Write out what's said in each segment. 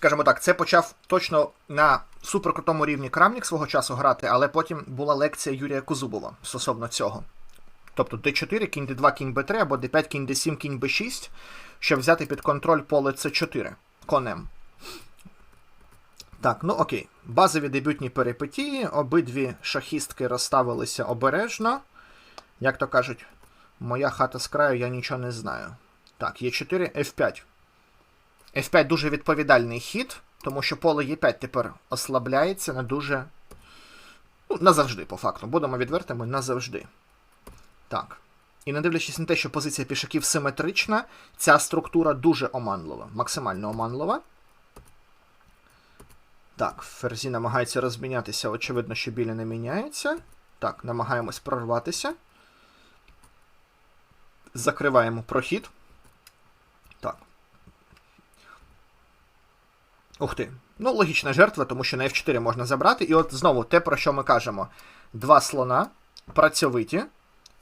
скажімо так, це почав точно на суперкрутому рівні Крамнік свого часу грати, але потім була лекція Юрія Козубова стосовно цього. Тобто d4, кінь d2, кінь b3, або d5, кінь d7, кінь b6, щоб взяти під контроль поле c4 конем. Так, ну окей. Базові дебютні перипетії. Обидві шахістки розставилися обережно. Як то кажуть, моя хата з краю, я нічого не знаю. Так, Е4, F5. F5 дуже відповідальний хід, тому що поле Е5 тепер ослабляється на дуже. Ну, назавжди, по факту. Будемо відвертими назавжди. Так. І не дивлячись на те, що позиція пішаків симетрична, ця структура дуже оманлива, максимально оманлива. Так, ферзі намагається розмінятися, очевидно, що білі не міняється. Так, намагаємось прорватися. Закриваємо прохід. Так. Ух ти. Ну, логічна жертва, тому що на F4 можна забрати. І от знову те, про що ми кажемо: два слона, працьовиті,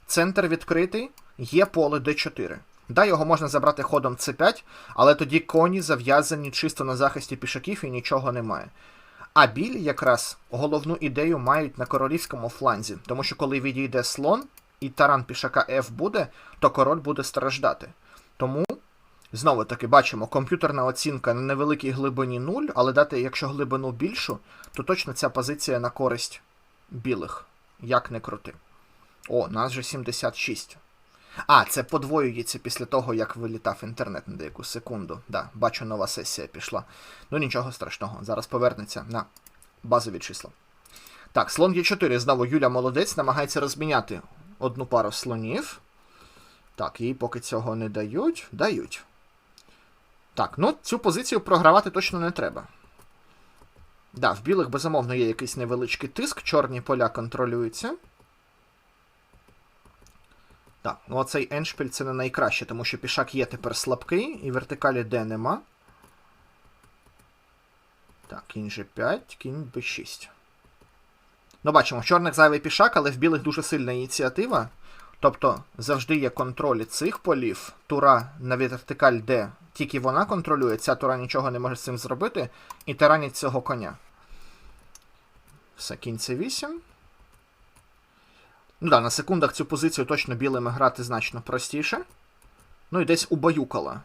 центр відкритий, є поле D4. Да, його можна забрати ходом C5, але тоді коні зав'язані чисто на захисті пішаків і нічого немає. А білі якраз головну ідею мають на королівському фланзі, тому що коли відійде слон і таран пішака F буде, то король буде страждати. Тому, знову таки, бачимо, комп'ютерна оцінка на невеликій глибині 0, але дати, якщо глибину більшу, то точно ця позиція на користь білих. Як не крути. О, нас же 76. А, це подвоюється після того, як вилітав інтернет на деяку секунду. Да, бачу, нова сесія пішла. Ну нічого страшного, зараз повернеться на базові числа. Так, слон Е4. Знову Юля молодець, намагається розміняти одну пару слонів. Так, їй поки цього не дають. Дають. Так, ну цю позицію програвати точно не треба. Да, в білих, безумовно, є якийсь невеличкий тиск, чорні поля контролюються. Так, ну оцей еншпіль це не найкраще, тому що пішак є тепер слабкий, і вертикалі Д нема. Так, кінь G5, кінь B6. Ну, бачимо, в чорних зайвий пішак, але в білих дуже сильна ініціатива. Тобто завжди є контроль цих полів. Тура на вертикаль Д, тільки вона контролює, ця тура нічого не може з цим зробити, і таранять цього коня. Все, кінь C8. Ну да, на секундах цю позицію точно білими грати значно простіше. Ну і десь убаюкала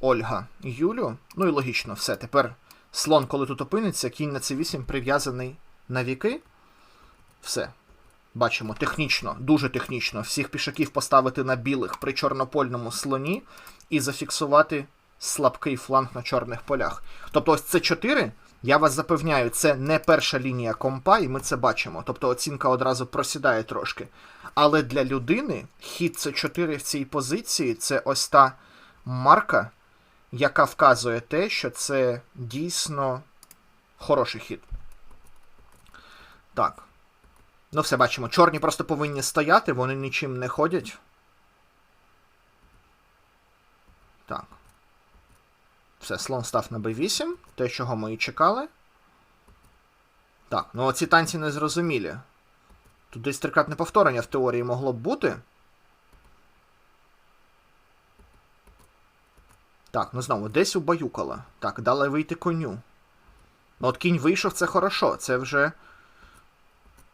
Ольга Юлю. Ну і логічно, все. Тепер слон, коли тут опиниться, кінь на c8 прив'язаний на віки. Все. Бачимо, технічно, дуже технічно, всіх пішаків поставити на білих при чорнопольному слоні і зафіксувати слабкий фланг на чорних полях. Тобто, ось це 4 я вас запевняю, це не перша лінія компа, і ми це бачимо. Тобто оцінка одразу просідає трошки. Але для людини хід С4 в цій позиції це ось та марка, яка вказує те, що це дійсно хороший хід. Так. Ну, все бачимо. Чорні просто повинні стояти, вони нічим не ходять. Так. Все, слон став на b8, те, чого ми і чекали. Так, ну оці танці не зрозумілі. Тут десь трикратне повторення в теорії могло б бути. Так, ну знову, десь убаюкала. Так, дали вийти коню. Ну от кінь вийшов, це хорошо. Це вже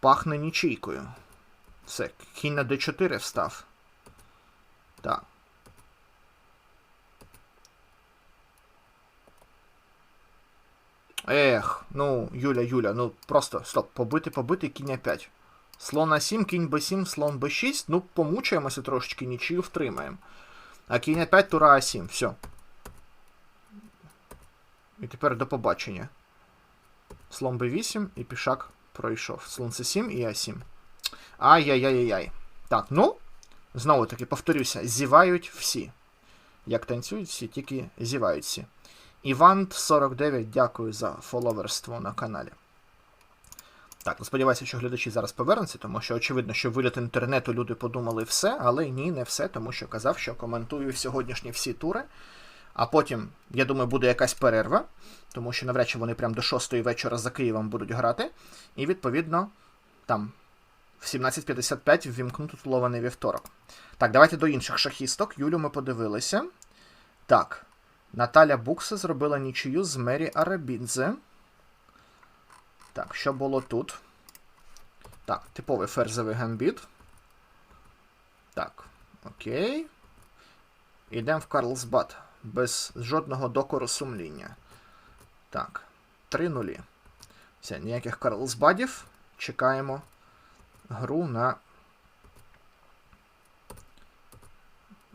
пахне нічийкою. Все, кінь на d4 встав. Так. Ех, ну, Юля, Юля, ну просто стоп, побити, побити, кінь 5. Слон А7, кінь Б7, слон Б6. Ну, помучаємося трошечки, нічию втримаємо. А кінь 5, тура А7, все. І тепер до побачення. Слон Б8 і пішак пройшов. Слон С7 і А7. Ай-яй-яй-яй. Так, ну, знову таки, повторюся, зівають всі. Як танцюють всі, тільки зівають всі. Івант49, дякую за фоловерство на каналі. Так, ну сподіваюся, що глядачі зараз повернуться, тому що очевидно, що виліт інтернету люди подумали все, але ні, не все, тому що казав, що коментую сьогоднішні всі тури. А потім, я думаю, буде якась перерва, тому що навряд чи вони прям до 6 вечора за Києвом будуть грати. І, відповідно, там в 17.55 ввімкну титулований вівторок. Так, давайте до інших шахісток. Юлю ми подивилися. Так. Наталя Букса зробила нічию з Мері Арабідзе. Так, що було тут? Так, типовий ферзовий гамбіт. Так, окей. Йдемо в Карлсбад. Без жодного докору сумління. Так, 3 нулі. Все, ніяких Карлсбадів. Чекаємо гру на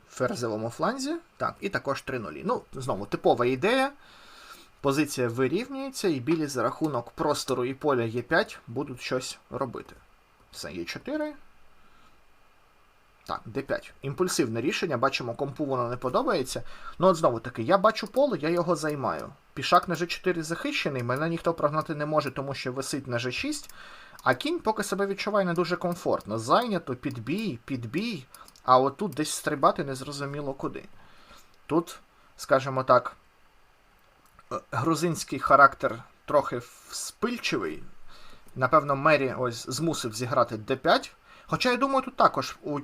ферзовому фланзі. Так, і також 3 нулі. Ну, знову, типова ідея. Позиція вирівнюється, і білі за рахунок простору і поля Е5 будуть щось робити. Все, Е4. Так, d5. Імпульсивне рішення, бачимо, компу воно не подобається. Ну, от знову таки, я бачу поле, я його займаю. Пішак на G4 захищений, мене ніхто прогнати не може, тому що висить на G6. А кінь поки себе відчуває не дуже комфортно. Зайнято, підбій, підбій. А отут десь стрибати незрозуміло куди. Тут, скажімо так, е, грузинський характер трохи вспильчивий. Напевно, Мері ось змусив зіграти d5. Хоча я думаю, тут також у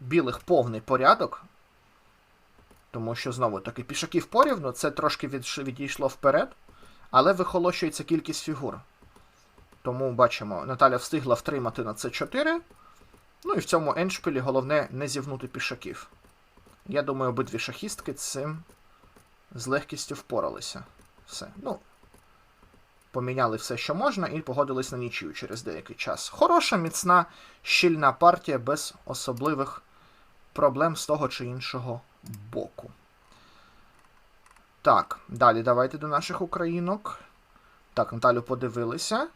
білих повний порядок. Тому що, знову таки, пішаків порівну, це трошки від, відійшло вперед, але вихолощується кількість фігур. Тому бачимо, Наталя встигла втримати на С4. Ну і в цьому еншпілі головне не зівнути пішаків. Я думаю, обидві шахістки цим з легкістю впоралися. Все. Ну, поміняли все, що можна, і погодились на нічию через деякий час. Хороша, міцна, щільна партія без особливих проблем з того чи іншого боку. Так, далі давайте до наших українок. Так, Наталю подивилися.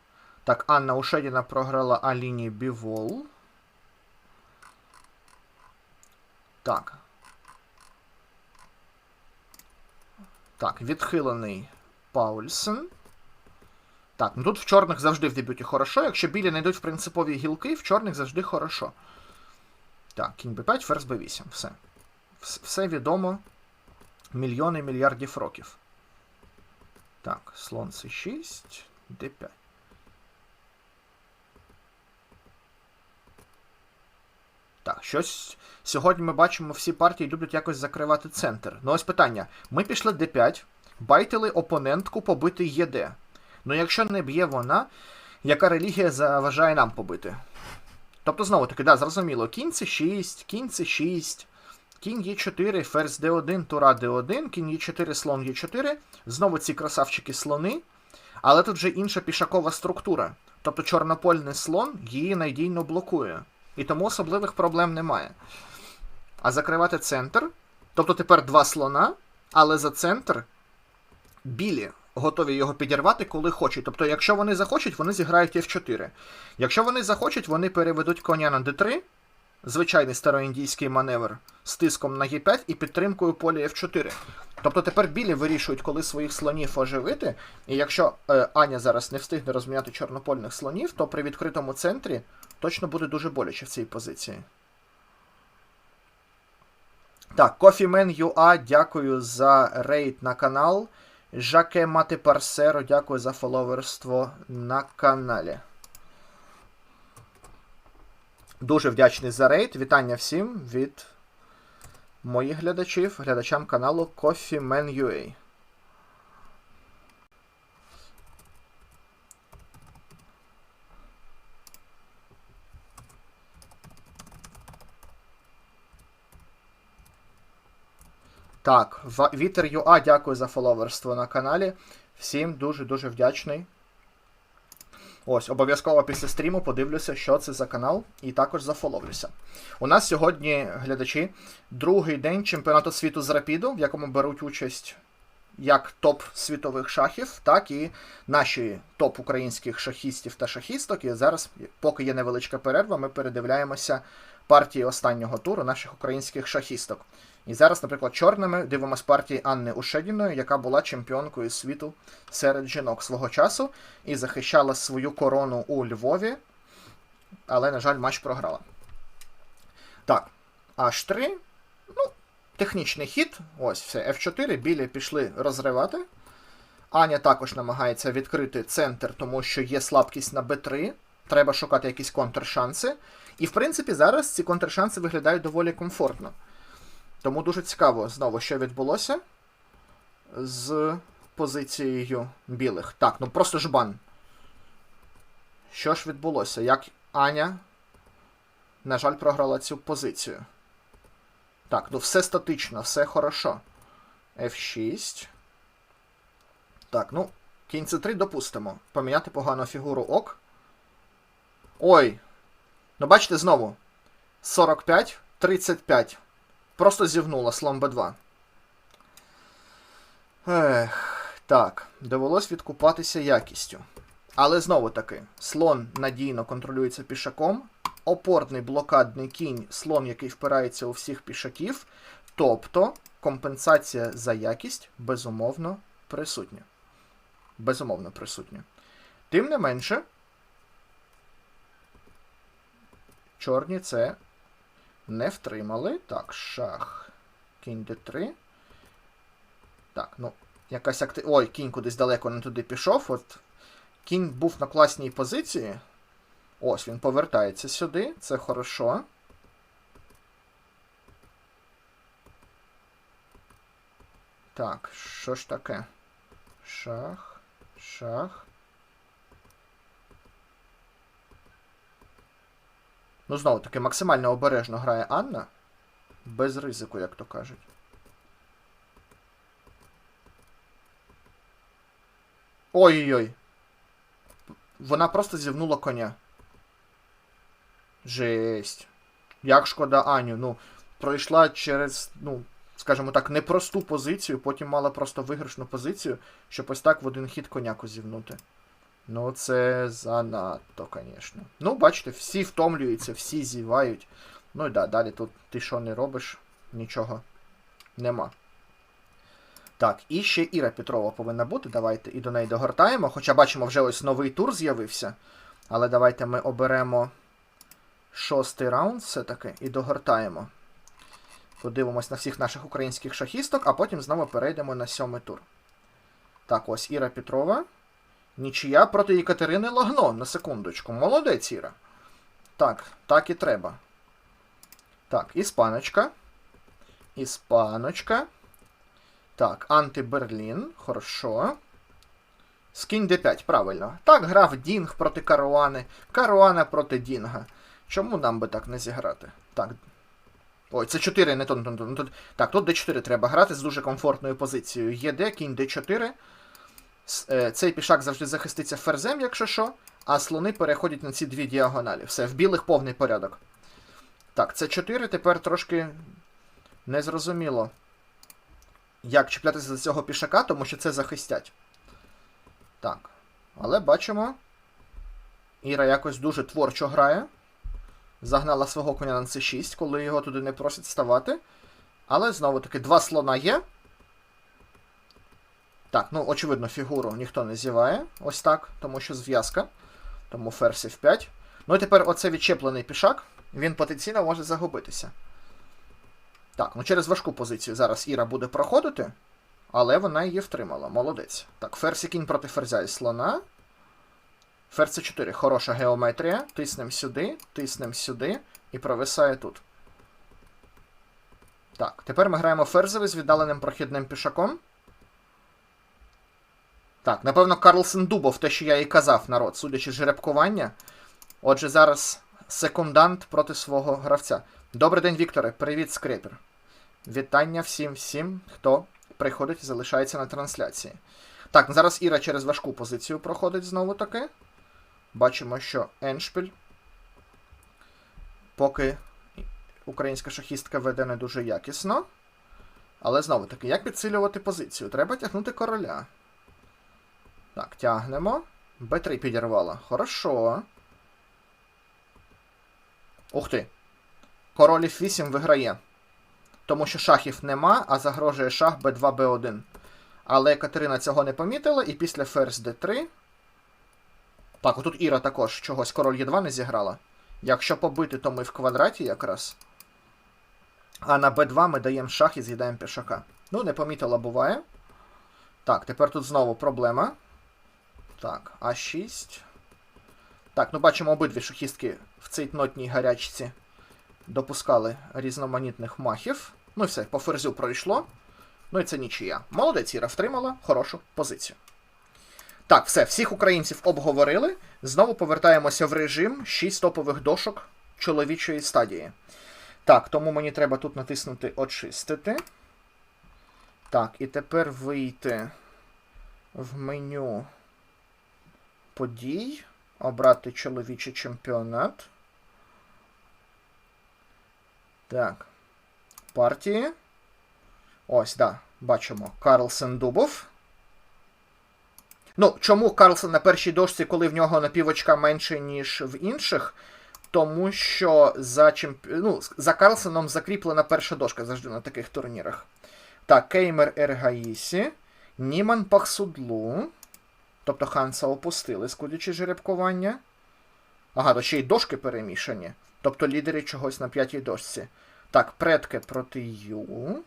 Так, Анна Ушедіна програла Аліні Бівол. Так. Так, відхилений Паульсен. Так, ну тут в чорних завжди в дебюті хорошо. Якщо білі не йдуть в принципові гілки, в чорних завжди хорошо. Так, кінь b5, ферзь b8. Все. Все відомо мільйони мільярдів років. Так, слон c6, d5. Так, щось. Сьогодні ми бачимо, всі партії люблять якось закривати центр. Ну ось питання. Ми пішли d5, байтили опонентку побити ЄД. Ну якщо не б'є вона, яка релігія заважає нам побити? Тобто, знову таки, да, зрозуміло, кінь c 6, кінь c 6, кінь Е4, ферзь d1, тура d1, кінь Е4, слон Е4. Знову ці красавчики слони. Але тут вже інша пішакова структура. Тобто чорнопольний слон її надійно блокує. І тому особливих проблем немає. А закривати центр. Тобто тепер два слона, але за центр білі готові його підірвати, коли хочуть. Тобто, якщо вони захочуть, вони зіграють F4. Якщо вони захочуть, вони переведуть коня на D3, звичайний староіндійський маневр з тиском на Е5 і підтримкою поля F4. Тобто тепер білі вирішують, коли своїх слонів оживити. І якщо е, Аня зараз не встигне розміняти чорнопольних слонів, то при відкритому центрі точно буде дуже боляче в цій позиції. Так, Coffeeman.ua, дякую за рейд на канал. Жаке Мати Парсеро, дякую за фоловерство на каналі. Дуже вдячний за рейд. Вітання всім від моїх глядачів, глядачам каналу Coffeeman.ua. Так, Вітер ЮА, дякую за фоловерство на каналі. Всім дуже-дуже вдячний. Ось, обов'язково після стріму подивлюся, що це за канал, і також зафоловлюся. У нас сьогодні, глядачі, другий день чемпіонату світу з рапіду, в якому беруть участь як топ світових шахів, так і наші топ українських шахістів та шахісток. І зараз, поки є невеличка перерва, ми передивляємося партії останнього туру наших українських шахісток. І зараз, наприклад, чорними дивимося партії Анни Ушедіної, яка була чемпіонкою світу серед жінок свого часу і захищала свою корону у Львові, але, на жаль, матч програла. Так, H3. Ну, технічний хід. Ось все, F4, білі пішли розривати. Аня також намагається відкрити центр, тому що є слабкість на b3. Треба шукати якісь контршанси. І, в принципі, зараз ці контршанси виглядають доволі комфортно. Тому дуже цікаво знову, що відбулося. з позицією білих. Так, ну просто жбан. Що ж відбулося? Як Аня, на жаль, програла цю позицію. Так, ну все статично, все хорошо. F6. Так, ну, кінь c3 допустимо. Поміняти погану фігуру ок. Ой. Ну, бачите, знову. 45, 35. Просто зівнула слон b2. Ех, так, довелось відкупатися якістю. Але знову таки, слон надійно контролюється пішаком. Опорний блокадний кінь, слон, який впирається у всіх пішаків. Тобто компенсація за якість безумовно присутня. Безумовно присутня. Тим не менше, чорні це не втримали. Так, шах. Кінь d3. Так, ну, якась акти... Ой, кінь кудись далеко не туди пішов. От Кінь був на класній позиції. Ось він повертається сюди. Це хорошо. Так, що ж таке? Шах, шах. Ну, знову таки, максимально обережно грає Анна. Без ризику, як то кажуть. Ой-ой-ой. Вона просто зівнула коня. Жесть. Як шкода Аню. Ну, пройшла через, ну, скажімо так, непросту позицію, потім мала просто виграшну позицію, щоб ось так в один хід коняку зівнути. Ну, це занадто, звісно. Ну, бачите, всі втомлюються, всі зівають. Ну і да, далі тут ти що не робиш, нічого нема. Так, і ще Іра Петрова повинна бути. Давайте і до неї догортаємо. Хоча бачимо, вже ось новий тур з'явився. Але давайте ми оберемо шостий раунд все-таки і догортаємо. Подивимось на всіх наших українських шахісток, а потім знову перейдемо на сьомий тур. Так, ось Іра Петрова. Нічия проти Екатерини Лагно, на секундочку. Молодець, Іра. Так, так і треба. Так, іспаночка. Іспаночка. Так, анти-Берлін. Хорошо. Скінь d5, правильно. Так, грав Дінг проти Каруани. Каруана проти Дінга. Чому нам би так не зіграти? Так. Ой, це 4, не то. Так, тут d4 треба грати з дуже комфортною позицією. ЄД, кінь d4. Е, цей пішак завжди захиститься ферзем, якщо що. А слони переходять на ці дві діагоналі. Все, в білих повний порядок. Так, це 4 тепер трошки незрозуміло як чіплятися за цього пішака, тому що це захистять. Так. Але бачимо. Іра якось дуже творчо грає. Загнала свого коня на c6, коли його туди не просять ставати. Але знову-таки два слона є. Так, ну, очевидно, фігуру ніхто не зіває. Ось так, тому що зв'язка. Тому ферзь f5. Ну і тепер оце відчеплений пішак, він потенційно може загубитися. Так, ну через важку позицію зараз Іра буде проходити, але вона її втримала. Молодець. Так, ферзь кінь проти ферзя і слона. Ферзь 4 хороша геометрія. Тиснем сюди, тиснем сюди і провисає тут. Так, тепер ми граємо ферзовий з віддаленим прохідним пішаком. Так, напевно, Карлсен Дубов, те, що я і казав, народ, судячи з жеребкування. Отже, зараз секундант проти свого гравця. Добрий день, Вікторе. Привіт, скрипер. Вітання всім всім, хто приходить і залишається на трансляції. Так, зараз Іра через важку позицію проходить знову таки. Бачимо, що Еншпіль. Поки українська шахістка веде не дуже якісно. Але знову таки, як підсилювати позицію? Треба тягнути короля. Так, тягнемо. Б3 підірвала. Хорошо. Ух ти. Король F8 виграє. Тому що шахів нема, а загрожує шах b2, b1. Але Катерина цього не помітила, і після ферзь d3. Так, отут Іра також чогось король Е2 не зіграла. Якщо побити, то ми в квадраті якраз. А на b2 ми даємо шах і з'їдаємо пішака. Ну, не помітила, буває. Так, тепер тут знову проблема. Так, А6. Так, ну бачимо обидві шахістки в цій нотній гарячці допускали різноманітних махів. Ну і все, по ферзю пройшло. Ну і це нічия. Молодець, Іра втримала хорошу позицію. Так, все, всіх українців обговорили. Знову повертаємося в режим 6 топових дошок чоловічої стадії. Так, тому мені треба тут натиснути Очистити. Так, і тепер вийти в меню подій, обрати чоловічий чемпіонат. Так. Партії. Ось, да, бачимо. Карлсен Дубов. Ну, чому Карлсон на першій дошці, коли в нього напівочка менше, ніж в інших? Тому що за чемпі... ну, за Карлсоном закріплена перша дошка завжди на таких турнірах. Так, Кеймер Ергаїсі, Німан Пахсудлу. Тобто Ханса опустили, скудячи жеребкування. Ага, то ще й дошки перемішані. Тобто лідери чогось на п'ятій дошці. Так, предки проти Ю.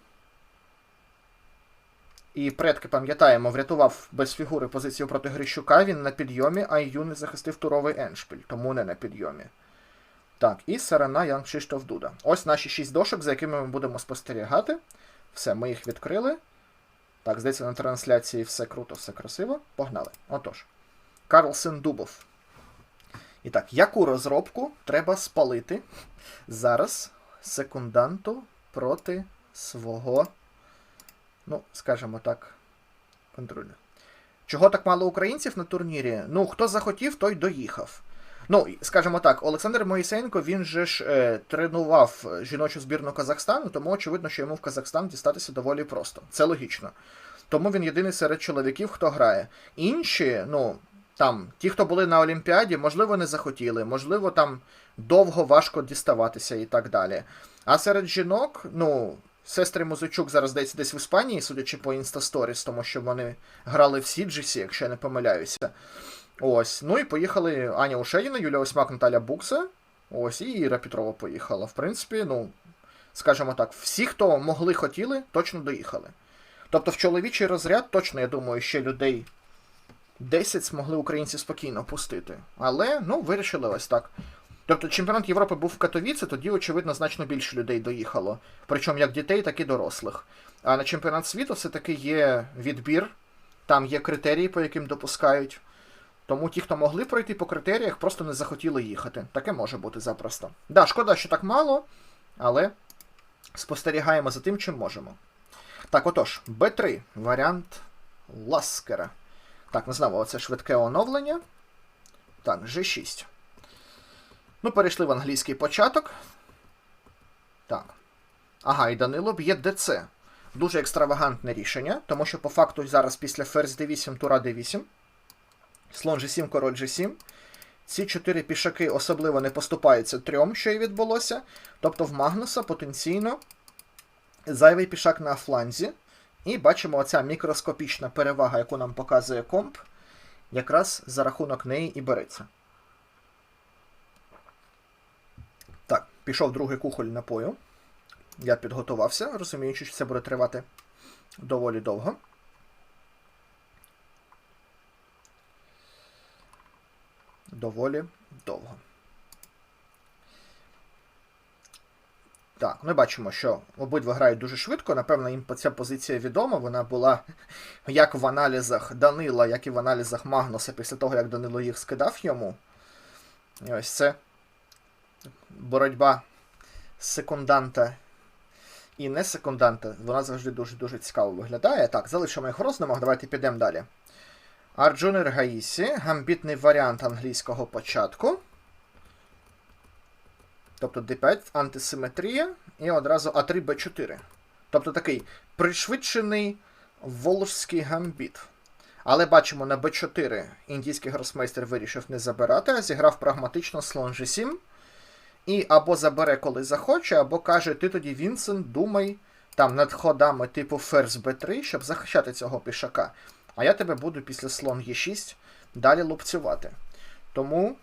І предки, пам'ятаємо, врятував без фігури позицію проти Грищука. Він на підйомі, а Ю не захистив туровий еншпіль, тому не на підйомі. Так, і Сарана Ян Кшиштоф Дуда. Ось наші шість дошок, за якими ми будемо спостерігати. Все, ми їх відкрили. Так, здається, на трансляції все круто, все красиво. Погнали. Отож. Карлсен Дубов. І так, яку розробку треба спалити зараз секунданту проти свого, ну, скажімо так, контролю. Чого так мало українців на турнірі? Ну, хто захотів, той доїхав. Ну, скажімо так, Олександр Моїсенко, він же ж е, тренував жіночу збірну Казахстану, тому очевидно, що йому в Казахстан дістатися доволі просто. Це логічно. Тому він єдиний серед чоловіків, хто грає. Інші, ну, там, ті, хто були на Олімпіаді, можливо, не захотіли, можливо, там довго важко діставатися і так далі. А серед жінок, ну, сестри Музичук зараз десь десь в Іспанії, судячи по Instastories, тому що вони грали в Сіджісі, якщо я не помиляюся. Ось. Ну і поїхали Аня Ушедіна, Юлія Осьмак, Наталя Букса. Ось, і Іра Петрова поїхала. В принципі, ну, скажімо так, всі, хто могли хотіли, точно доїхали. Тобто в чоловічий розряд, точно, я думаю, ще людей 10 змогли українці спокійно пустити. Але, ну, вирішили ось так. Тобто чемпіонат Європи був в Катовіці, тоді, очевидно, значно більше людей доїхало. Причому як дітей, так і дорослих. А на чемпіонат світу все-таки є відбір, там є критерії, по яким допускають. Тому ті, хто могли пройти по критеріях, просто не захотіли їхати. Таке може бути запросто. Да, шкода, що так мало, але спостерігаємо за тим, чим можемо. Так, отож, Б3, варіант Ласкера. Так, не знаю, оце швидке оновлення. Так, G6. Ну, перейшли в англійський початок. Так. Ага, і Данило б'є ДЦ. Дуже екстравагантне рішення, тому що по факту зараз після ферзь D8, тура D8. Слон G7, король G7. Ці чотири пішаки особливо не поступаються трьом, що і відбулося. Тобто в Магнуса потенційно зайвий пішак на фланзі. І бачимо оця мікроскопічна перевага, яку нам показує комп, якраз за рахунок неї і береться. Так, пішов другий кухоль напою. Я підготувався, розуміючи, що це буде тривати доволі довго. Доволі довго. Так, ми бачимо, що обидва грають дуже швидко. Напевно, їм ця позиція відома. Вона була як в аналізах Данила, як і в аналізах Магнуса після того, як Данило їх скидав йому. І ось це боротьба секунданта і не секунданта. Вона завжди дуже-дуже цікаво виглядає. Так, залишимо їх в роздумах, давайте підемо далі. Арджунер Гаїсі, гамбітний варіант англійського початку. Тобто D5, антисиметрія, і одразу А3Б4. Тобто такий пришвидшений волжський гамбіт. Але бачимо, на Б4 індійський гросмейстер вирішив не забирати, а зіграв прагматично слон G7. І або забере, коли захоче, або каже, ти тоді, Вінсент, думай там над ходами типу ферзь Б3, щоб захищати цього пішака. А я тебе буду після слон Е6 далі лупцювати. Тому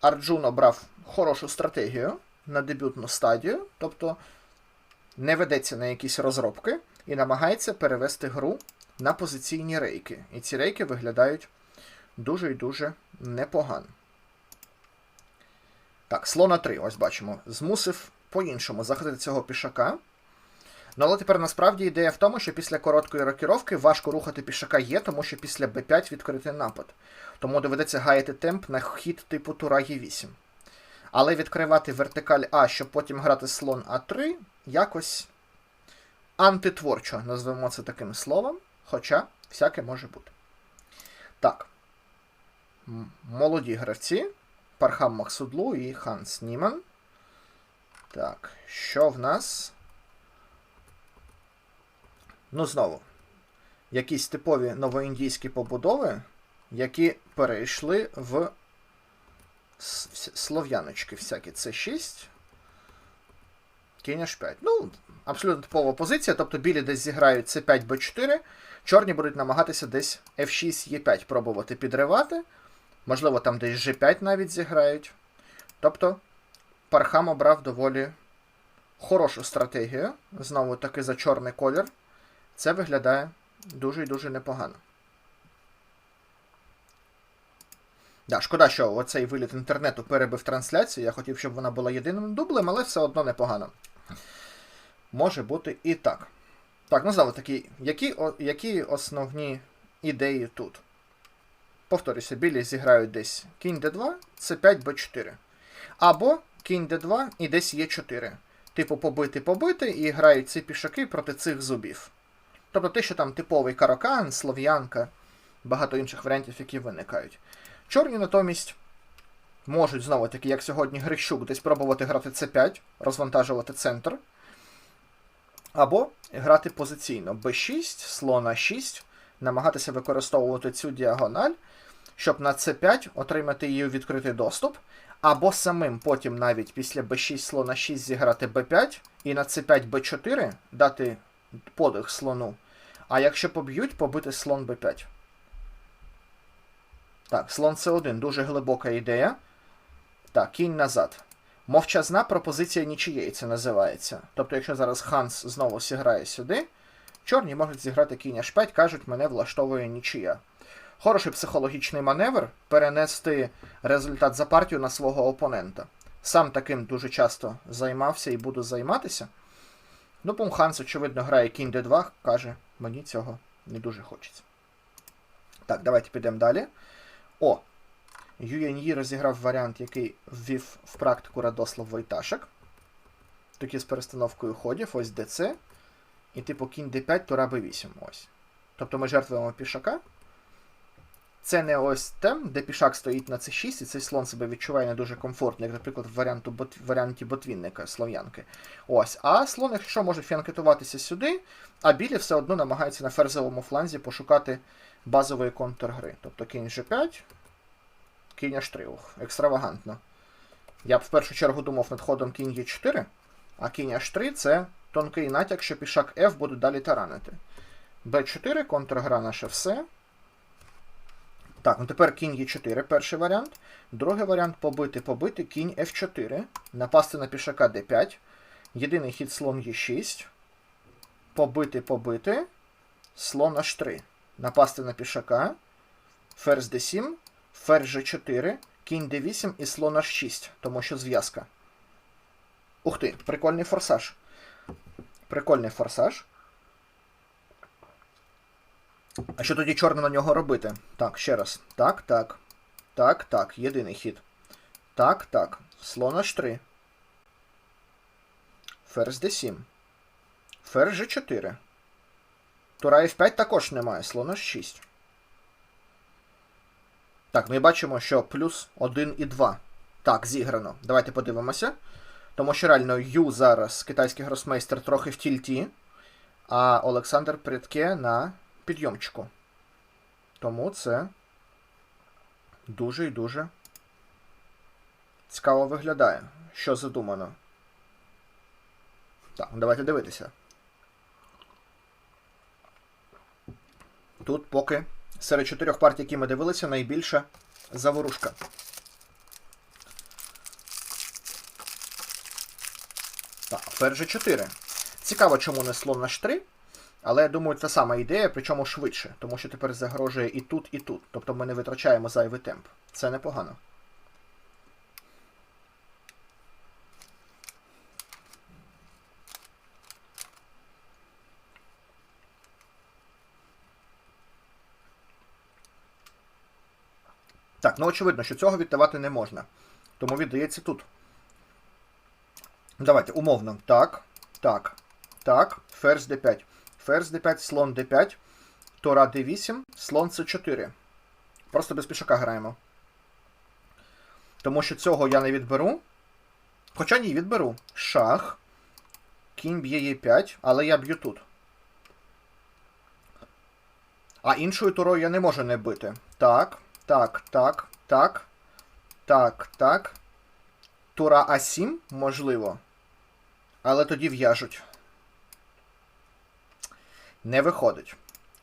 Арджун обрав хорошу стратегію на дебютну стадію, тобто не ведеться на якісь розробки і намагається перевести гру на позиційні рейки. І ці рейки виглядають дуже і дуже непогано. Так, слона 3, ось бачимо, змусив по-іншому захистити цього пішака. Ну, але тепер насправді ідея в тому, що після короткої рокіровки важко рухати пішака є, тому що після b5 відкритий напад. Тому доведеться гаяти темп на хід типу тура Е8. Але відкривати вертикаль А, щоб потім грати слон А3, якось антитворчо, назвемо це таким словом. Хоча всяке може бути. Так. Молоді гравці. Пархам Максудлу і Ханс Німан. Так, що в нас? Ну, знову. Якісь типові новоіндійські побудови, які перейшли в слов'яночки всякі. Це 6. Кінь H5. Ну, абсолютно типова позиція. Тобто білі десь зіграють C5, B4. Чорні будуть намагатися десь F6, E5 пробувати підривати. Можливо, там десь G5 навіть зіграють. Тобто, Пархам обрав доволі хорошу стратегію. Знову таки за чорний колір. Це виглядає дуже і дуже непогано. Да, шкода, що оцей виліт інтернету перебив трансляцію. Я хотів, щоб вона була єдиним дублем, але все одно непогано. Може бути і так. Так, ну знову таки, які, які основні ідеї тут? Повторюся, білі зіграють десь кінь d2, c5, b4. Або кінь d2 і десь Е4. Типу побити побити і грають ці пішаки проти цих зубів. Тобто те, що там типовий каракан, слов'янка, багато інших варіантів, які виникають. Чорні натомість можуть знову таки, як сьогодні Грищук, десь пробувати грати c5, розвантажувати центр. Або грати позиційно b6, слон a6, намагатися використовувати цю діагональ, щоб на c5 отримати її відкритий доступ, або самим потім навіть після b6 слон a6 зіграти b5 і на c5 b4 дати подих слону. А якщо поб'ють, побити слон b5. Так, слон c1 дуже глибока ідея. Так, кінь назад. Мовчазна пропозиція нічиєї це називається. Тобто, якщо зараз Ханс знову зіграє сюди, чорні можуть зіграти кінь h5, кажуть, мене влаштовує нічия. Хороший психологічний маневр перенести результат за партію на свого опонента. Сам таким дуже часто займався і буду займатися. Ну, Пумханс, очевидно, грає кінь d2, каже, мені цього не дуже хочеться. Так, давайте підемо далі. О, Юєньї розіграв варіант, який ввів в практику Радослав Войташек. Такі з перестановкою ходів, ось ДЦ. І типу кінь d5, тура b8. Ось. Тобто ми жертвуємо пішака. Це не ось тем, де пішак стоїть на c6, і цей слон себе відчуває не дуже комфортно, як, наприклад, в варіанту бот, варіанті ботвінника слов'янки. Ось. А слон, якщо може фіанкетуватися сюди, а білі все одно намагаються на ферзовому фланзі пошукати базової контргри. Тобто кінь g5, кінь h3. Ух, екстравагантно. Я б в першу чергу думав над ходом кінь e4, а кінь h3 це тонкий натяк, що пішак F буде далі таранити. b4, контргра наше все. Так, ну тепер кінь Е4, перший варіант. Другий варіант побити, побити, кінь F4, напасти на пішака D5. Єдиний хід слон Е6. Побити, побити. Слон H3. Напасти на пішака. Ферзь D7, ферзь G4, кінь D8 і слон H6, тому що зв'язка. Ух ти, прикольний форсаж. Прикольний форсаж. А що тоді чорно на нього робити? Так, ще раз. Так, так. Так, так. Єдиний хід. Так, так. Слон H3. Ферзь D7. Ферзь G4. Тура F5 також немає. Слон H6. Так, ми бачимо, що плюс 1 і 2. Так, зіграно. Давайте подивимося. Тому що реально Ю зараз, китайський гросмейстер, трохи в тільті, а Олександр Прядке на підйомчику. Тому це дуже і дуже цікаво виглядає, що задумано. Так, давайте дивитися. Тут поки серед чотирьох партій, які ми дивилися, найбільша заворушка. Так, ферзь 4. Цікаво, чому не слон на 3. Але я думаю, це сама ідея, причому швидше, тому що тепер загрожує і тут, і тут. Тобто ми не витрачаємо зайвий темп. Це непогано. Так, ну очевидно, що цього віддавати не можна. Тому віддається тут. Давайте, умовно. Так, так, так, ферзь d5. Ферзь d5, слон d5, Тора d8, слон c4. Просто без пішака граємо. Тому що цього я не відберу. Хоча ні, відберу. Шах. Кінь б'є Е5, але я б'ю тут. А іншою турою я не можу не бити. Так, так, так, так. Так, так. Тура А7, можливо. Але тоді в'яжуть. Не виходить.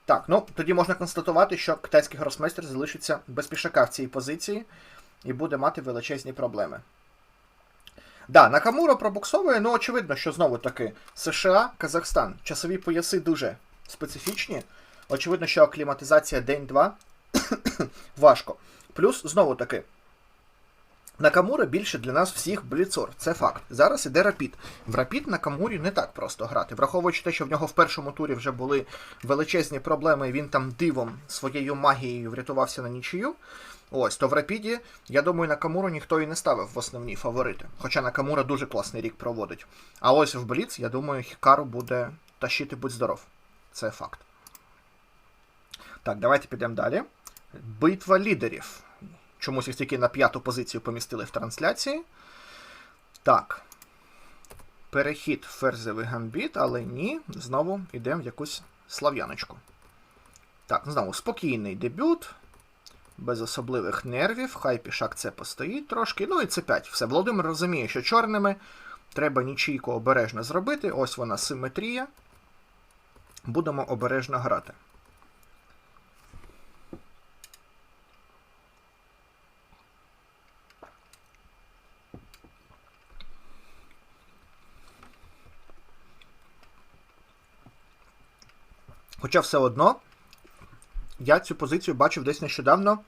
Так, ну тоді можна констатувати, що китайський гросмейстер залишиться без пішака в цій позиції і буде мати величезні проблеми. Да, Накамура пробуксовує, ну очевидно, що знову таки США, Казахстан. Часові пояси дуже специфічні. Очевидно, що акліматизація день-два важко. Плюс, знову таки, Накамура більше для нас всіх бліцор. Це факт. Зараз іде Рапід. В Рапід Накамурі не так просто грати. Враховуючи те, що в нього в першому турі вже були величезні проблеми, і він там дивом своєю магією врятувався на нічию. Ось, то в Рапіді, я думаю, Накамуру ніхто і не ставив в основні фаворити. Хоча Накамура дуже класний рік проводить. А ось в Бліц, я думаю, Хікару буде тащити будь здоров. Це факт. Так, давайте підемо далі. Битва лідерів. Чомусь їх тільки на п'яту позицію помістили в трансляції. Так. Перехід ферзевий гамбіт, але ні. Знову йдемо в якусь слав'яночку. Так, знову спокійний дебют. Без особливих нервів. Хай пішак це постоїть трошки. Ну і це 5. Все. Володимир розуміє, що чорними треба нічийку обережно зробити. Ось вона симетрія. Будемо обережно грати. Хоча все одно, я цю позицію бачив десь нещодавно.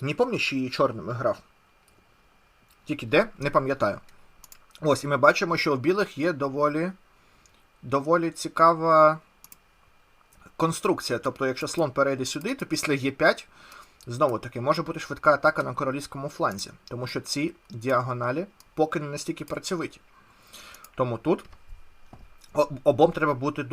Не пам'ятаю, що її чорними грав. Тільки де, не пам'ятаю. Ось, і ми бачимо, що у білих є доволі доволі цікава конструкція. Тобто, якщо слон перейде сюди, то після Е5 знову таки може бути швидка атака на королівському фланзі. Тому що ці діагоналі поки не настільки працьовиті. Тому тут обом треба бути дуже.